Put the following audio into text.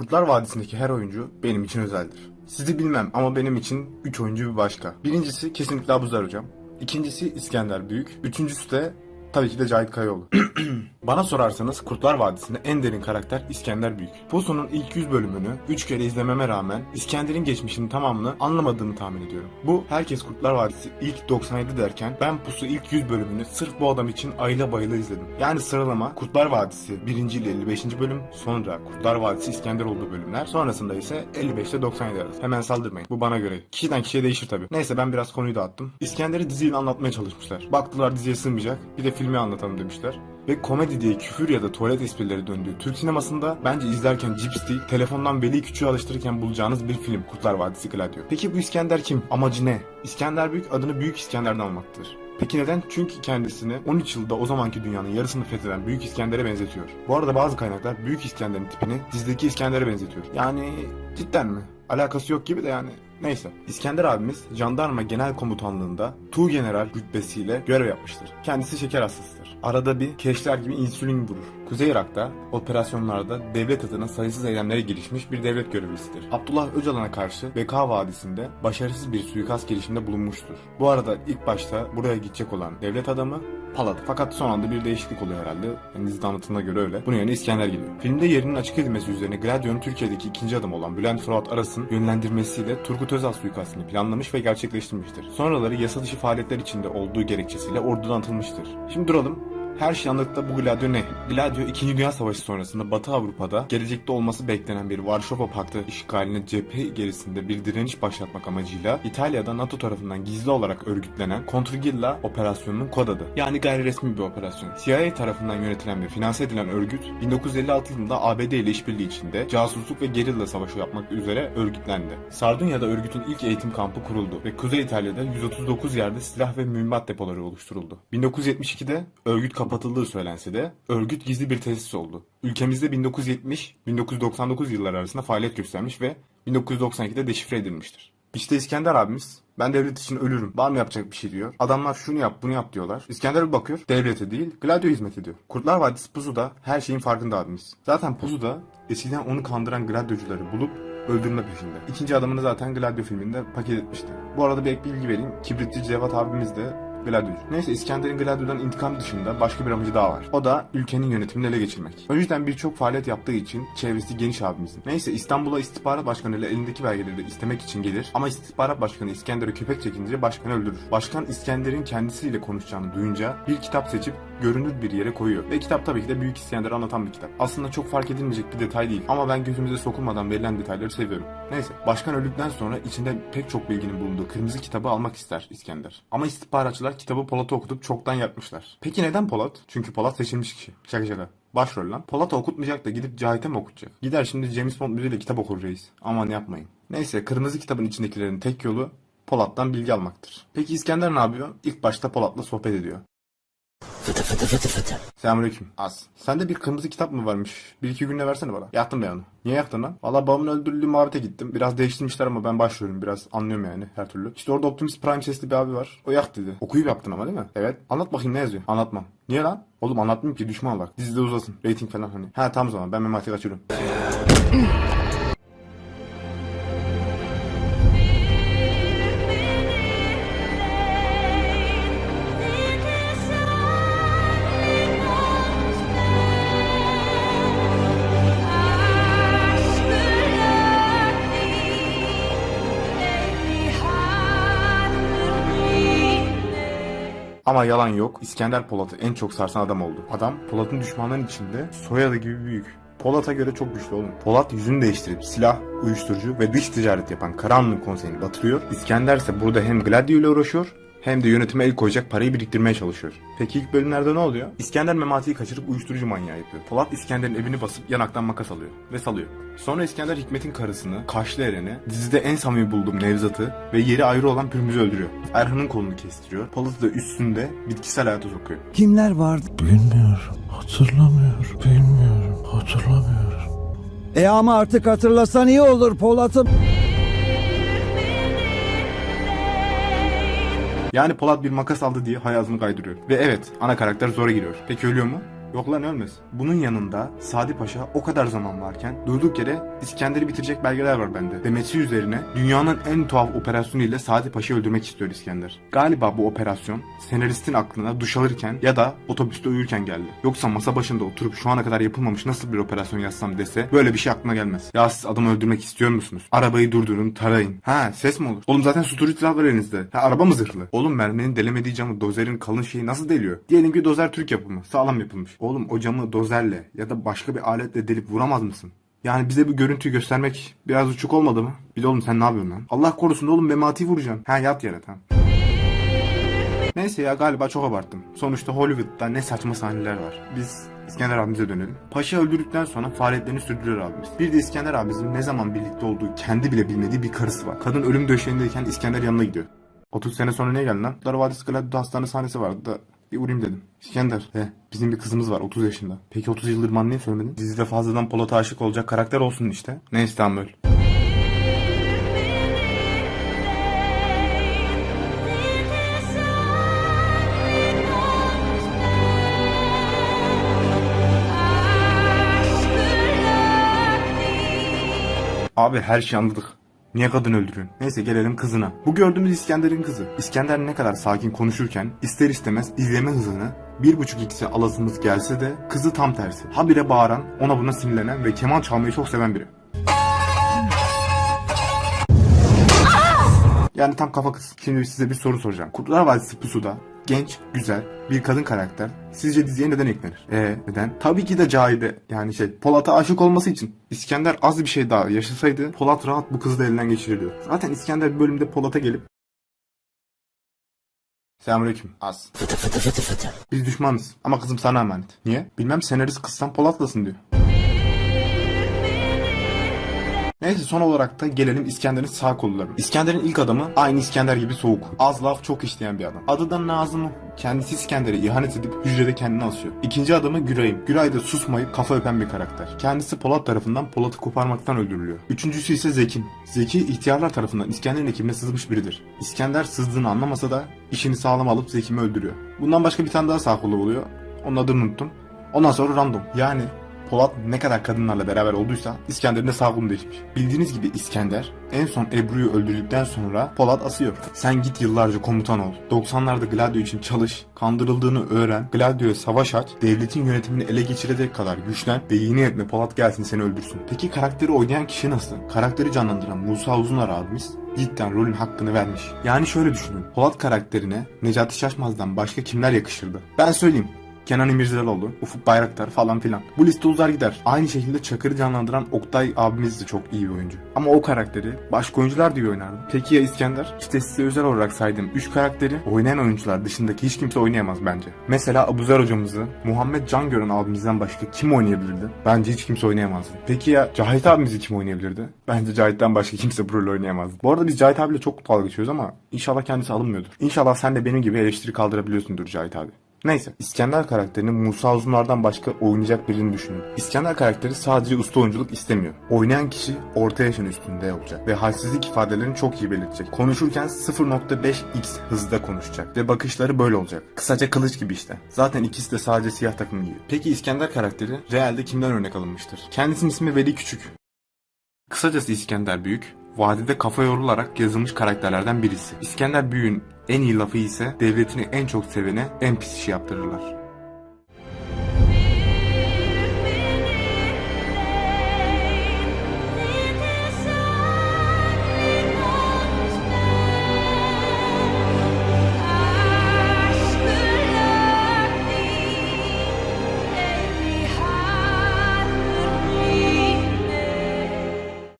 Kurtlar Vadisi'ndeki her oyuncu benim için özeldir. Sizi bilmem ama benim için 3 oyuncu bir başka. Birincisi kesinlikle Abuzer hocam. İkincisi İskender Büyük. Üçüncüsü de tabii ki de Cahit Kayaoğlu. Bana sorarsanız Kurtlar Vadisi'nde en derin karakter İskender Büyük. Pusu'nun ilk 100 bölümünü 3 kere izlememe rağmen İskender'in geçmişinin tamamını anlamadığımı tahmin ediyorum. Bu herkes Kurtlar Vadisi ilk 97 derken ben Pusu ilk 100 bölümünü sırf bu adam için ayla bayıla izledim. Yani sıralama Kurtlar Vadisi 1. ile 55. bölüm, sonra Kurtlar Vadisi İskender olduğu bölümler, sonrasında ise 55 ile 97 arası. Hemen saldırmayın. Bu bana göre. Kişiden kişiye değişir tabii. Neyse ben biraz konuyu dağıttım. İskender'i diziyle anlatmaya çalışmışlar. Baktılar diziye sığmayacak. Bir de filmi anlatalım demişler ve komedi diye küfür ya da tuvalet esprileri döndüğü Türk sinemasında bence izlerken cips değil, telefondan Veli Küçüğü alıştırırken bulacağınız bir film Kurtlar Vadisi Gladio. Peki bu İskender kim? Amacı ne? İskender Büyük adını Büyük İskender'den almaktır. Peki neden? Çünkü kendisini 13 yılda o zamanki dünyanın yarısını fetheden Büyük İskender'e benzetiyor. Bu arada bazı kaynaklar Büyük İskender'in tipini dizideki İskender'e benzetiyor. Yani cidden mi? Alakası yok gibi de yani. Neyse. İskender abimiz jandarma genel komutanlığında Tu General rütbesiyle görev yapmıştır. Kendisi şeker hastasıdır. Arada bir keşler gibi insülin vurur. Kuzey Irak'ta operasyonlarda devlet adına sayısız eylemlere girişmiş bir devlet görevlisidir. Abdullah Öcalan'a karşı Beka Vadisi'nde başarısız bir suikast girişiminde bulunmuştur. Bu arada ilk başta buraya gidecek olan devlet adamı Palat. Fakat son anda bir değişiklik oluyor herhalde. Yani anlatımına göre öyle. Bunun yerine İskender geliyor. Filmde yerinin açık edilmesi üzerine Gladio'nun Türkiye'deki ikinci adamı olan Bülent Fuat Aras'ın yönlendirmesiyle Turgut Özal suikastını planlamış ve gerçekleştirmiştir. Sonraları yasa dışı faaliyetler içinde olduğu gerekçesiyle ordudan atılmıştır. Şimdi duralım. Her şey anlatıp bu Gladio ne? Gladio 2. Dünya Savaşı sonrasında Batı Avrupa'da gelecekte olması beklenen bir Varşova Paktı işgaline cephe gerisinde bir direniş başlatmak amacıyla İtalya'da NATO tarafından gizli olarak örgütlenen Kontrgilla operasyonunun kod adı. Yani gayri resmi bir operasyon. CIA tarafından yönetilen ve finanse edilen örgüt 1956 yılında ABD ile işbirliği içinde casusluk ve gerilla savaşı yapmak üzere örgütlendi. Sardunya'da örgütün ilk eğitim kampı kuruldu ve Kuzey İtalya'da 139 yerde silah ve mühimmat depoları oluşturuldu. 1972'de örgüt kapatıldığı söylense de örgüt gizli bir tesis oldu. Ülkemizde 1970-1999 yılları arasında faaliyet göstermiş ve 1992'de deşifre edilmiştir. İşte İskender abimiz ben devlet için ölürüm. Var mı yapacak bir şey diyor. Adamlar şunu yap bunu yap diyorlar. İskender bir bakıyor. Devlete değil Gladio hizmet ediyor. Kurtlar Vadisi Pusu'da her şeyin farkında abimiz. Zaten Pusu'da eskiden onu kandıran Gladiocuları bulup öldürme peşinde. İkinci adamını zaten Gladio filminde paket etmişti. Bu arada bir ek bilgi vereyim. Kibritçi Cevat abimiz de Gladiocu. Neyse İskender'in Gladio'dan intikam dışında başka bir amacı daha var. O da ülkenin yönetimini ele geçirmek. O yüzden birçok faaliyet yaptığı için çevresi geniş abimizin. Neyse İstanbul'a istihbarat başkanı ile elindeki belgeleri istemek için gelir ama istihbarat başkanı İskender'e köpek çekince başkanı öldürür. Başkan İskender'in kendisiyle konuşacağını duyunca bir kitap seçip görünür bir yere koyuyor. Ve kitap tabii ki de Büyük İskender'i anlatan bir kitap. Aslında çok fark edilmeyecek bir detay değil ama ben gözümüze sokulmadan verilen detayları seviyorum. Neyse başkan öldükten sonra içinde pek çok bilginin bulunduğu kırmızı kitabı almak ister İskender. Ama istihbaratçılar kitabı Polat'a okutup çoktan yakmışlar. Peki neden Polat? Çünkü Polat seçilmiş kişi. Şaka şaka. Başrol lan. Polat'a okutmayacak da gidip Cahit'e mi okutacak? Gider şimdi James Bond müziğiyle kitap okur reis. Aman yapmayın. Neyse kırmızı kitabın içindekilerin tek yolu Polat'tan bilgi almaktır. Peki İskender ne yapıyor? İlk başta Polat'la sohbet ediyor. Fıtı fıtı fıtı fıtı. Selamünaleyküm. Az. Sende bir kırmızı kitap mı varmış? Bir iki günde versene bana. Yaktım ben onu. Niye yaktın lan? Valla babamın öldürüldüğü muhabbete gittim. Biraz değiştirmişler ama ben başlıyorum. Biraz anlıyorum yani her türlü. İşte orada Optimus Prime sesli bir abi var. O yak dedi. Okuyup yaptın ama değil mi? Evet. Anlat bakayım ne yazıyor? Anlatmam. Niye lan? Oğlum anlatmayayım ki düşman bak. Dizide uzasın. Rating falan hani. Ha tamam o zaman ben memati kaçırıyorum. Ama yalan yok. İskender Polat'ı en çok sarsan adam oldu. Adam Polat'ın düşmanların içinde soyadı gibi büyük. Polat'a göre çok güçlü oğlum. Polat yüzünü değiştirip silah, uyuşturucu ve dış ticaret yapan Karanlık Konseyi'ni batırıyor. İskender ise burada hem Gladio ile uğraşıyor hem de yönetime el koyacak parayı biriktirmeye çalışıyor. Peki ilk bölümlerde ne oluyor? İskender Memati'yi kaçırıp uyuşturucu manyağı yapıyor. Polat İskender'in evini basıp yanaktan makas alıyor ve salıyor. Sonra İskender Hikmet'in karısını, Kaşlı Eren'i, dizide en samimi bulduğum Nevzat'ı ve yeri ayrı olan Pürmüz'ü öldürüyor. Erhan'ın kolunu kestiriyor. Polat'ı da üstünde bitkisel hayata sokuyor. Kimler vardı? Bilmiyorum. Hatırlamıyorum. Bilmiyorum. Hatırlamıyorum. E ama artık hatırlasan iyi olur Polat'ım. Yani Polat bir makas aldı diye hayatını kaydırıyor. Ve evet ana karakter zora giriyor. Peki ölüyor mu? Yok lan ölmez. Bunun yanında Sadi Paşa o kadar zaman varken durduk yere İskender'i bitirecek belgeler var bende. Demesi üzerine dünyanın en tuhaf operasyonu ile Sadi Paşa'yı öldürmek istiyor İskender. Galiba bu operasyon senaristin aklına duş alırken ya da otobüste uyurken geldi. Yoksa masa başında oturup şu ana kadar yapılmamış nasıl bir operasyon yazsam dese böyle bir şey aklına gelmez. Ya siz adamı öldürmek istiyor musunuz? Arabayı durdurun, tarayın. Ha ses mi olur? Oğlum zaten susturucu silah var elinizde. Ha araba mı zırhlı? Oğlum merminin delemediği camı dozerin kalın şeyi nasıl deliyor? Diyelim ki dozer Türk yapımı. Sağlam yapılmış. Oğlum o camı dozerle ya da başka bir aletle delip vuramaz mısın? Yani bize bu görüntüyü göstermek biraz uçuk olmadı mı? Bir de oğlum sen ne yapıyorsun lan? Allah korusun oğlum Memati'yi vuracaksın. Ha yat yere tamam. Neyse ya galiba çok abarttım. Sonuçta Hollywood'da ne saçma sahneler var. Biz İskender abimize dönelim. Paşa öldürdükten sonra faaliyetlerini sürdürüyor abimiz. Bir de İskender abimizin ne zaman birlikte olduğu kendi bile bilmediği bir karısı var. Kadın ölüm döşeğindeyken İskender yanına gidiyor. 30 sene sonra ne geldi lan? Dar Vadisi Gladio'da hastane sahnesi vardı da bir uğrayayım dedim. İskender, he bizim bir kızımız var 30 yaşında. Peki 30 yıldır bana niye söylemedin? Dizide fazladan Polat'a aşık olacak karakter olsun işte. Ne İstanbul? Abi her şeyi anladık. Niye kadın öldürüyorsun? Neyse gelelim kızına. Bu gördüğümüz İskender'in kızı. İskender ne kadar sakin konuşurken ister istemez izleme hızını 1.5x'e alasımız gelse de kızı tam tersi. Habire bağıran, ona buna sinirlenen ve keman çalmayı çok seven biri. Yani tam kafa kız. Şimdi size bir soru soracağım. Kurtlar Vadisi Pusu'da genç, güzel bir kadın karakter sizce diziye neden eklenir? Ee neden? Tabii ki de Cahide. Yani şey Polat'a aşık olması için. İskender az bir şey daha yaşasaydı Polat rahat bu kızı da elinden geçiriliyor. Zaten İskender bir bölümde Polat'a gelip Selamünaleyküm. Az. Fıtı fıtı fıtı fıtı. Biz düşmanız ama kızım sana emanet. Niye? Bilmem senarist kızsan Polat'lasın diyor. Neyse son olarak da gelelim İskender'in sağ kollarına. İskender'in ilk adamı aynı İskender gibi soğuk. Az laf çok işleyen bir adam. Adı da Nazım. Kendisi İskender'e ihanet edip hücrede kendini asıyor. İkinci adamı Güray'ım. Güray da susmayıp kafa öpen bir karakter. Kendisi Polat tarafından Polat'ı koparmaktan öldürülüyor. Üçüncüsü ise Zekin. Zeki ihtiyarlar tarafından İskender'in ekibine sızmış biridir. İskender sızdığını anlamasa da işini sağlam alıp Zeki'mi öldürüyor. Bundan başka bir tane daha sağ kolu oluyor. Onun adını unuttum. Ondan sonra random. Yani Polat ne kadar kadınlarla beraber olduysa İskender'in de sağ kolu değişmiş. Bildiğiniz gibi İskender en son Ebru'yu öldürdükten sonra Polat asıyor. Sen git yıllarca komutan ol. 90'larda Gladio için çalış. Kandırıldığını öğren. Gladio'ya savaş aç. Devletin yönetimini ele geçirecek kadar güçlen ve yemin etme Polat gelsin seni öldürsün. Peki karakteri oynayan kişi nasıl? Karakteri canlandıran Musa Uzunar abimiz cidden rolün hakkını vermiş. Yani şöyle düşünün. Polat karakterine Necati Şaşmaz'dan başka kimler yakışırdı? Ben söyleyeyim. Kenan İmirzalıoğlu, Ufuk Bayraktar falan filan. Bu liste uzar gider. Aynı şekilde Çakır'ı canlandıran Oktay abimiz de çok iyi bir oyuncu. Ama o karakteri başka oyuncular da iyi oynardı. Peki ya İskender? İşte size özel olarak saydığım 3 karakteri oynayan oyuncular dışındaki hiç kimse oynayamaz bence. Mesela Abuzer hocamızı Muhammed Cangören abimizden başka kim oynayabilirdi? Bence hiç kimse oynayamazdı. Peki ya Cahit abimizi kim oynayabilirdi? Bence Cahit'ten başka kimse bu rolü oynayamazdı. Bu arada biz Cahit abiyle çok dalga geçiyoruz ama inşallah kendisi alınmıyordur. İnşallah sen de benim gibi eleştiri kaldırabiliyorsundur Cahit abi. Neyse. İskender karakterini Musa Uzunlar'dan başka oynayacak birini düşünün. İskender karakteri sadece usta oyunculuk istemiyor. Oynayan kişi orta yaşın üstünde olacak. Ve halsizlik ifadelerini çok iyi belirtecek. Konuşurken 0.5x hızda konuşacak. Ve bakışları böyle olacak. Kısaca kılıç gibi işte. Zaten ikisi de sadece siyah takım giyiyor. Peki İskender karakteri realde kimden örnek alınmıştır? Kendisinin ismi Veli Küçük. Kısacası İskender Büyük, vadide kafa yorularak yazılmış karakterlerden birisi. İskender Büyük'ün en iyi lafı ise devletini en çok sevene en pis işi yaptırırlar.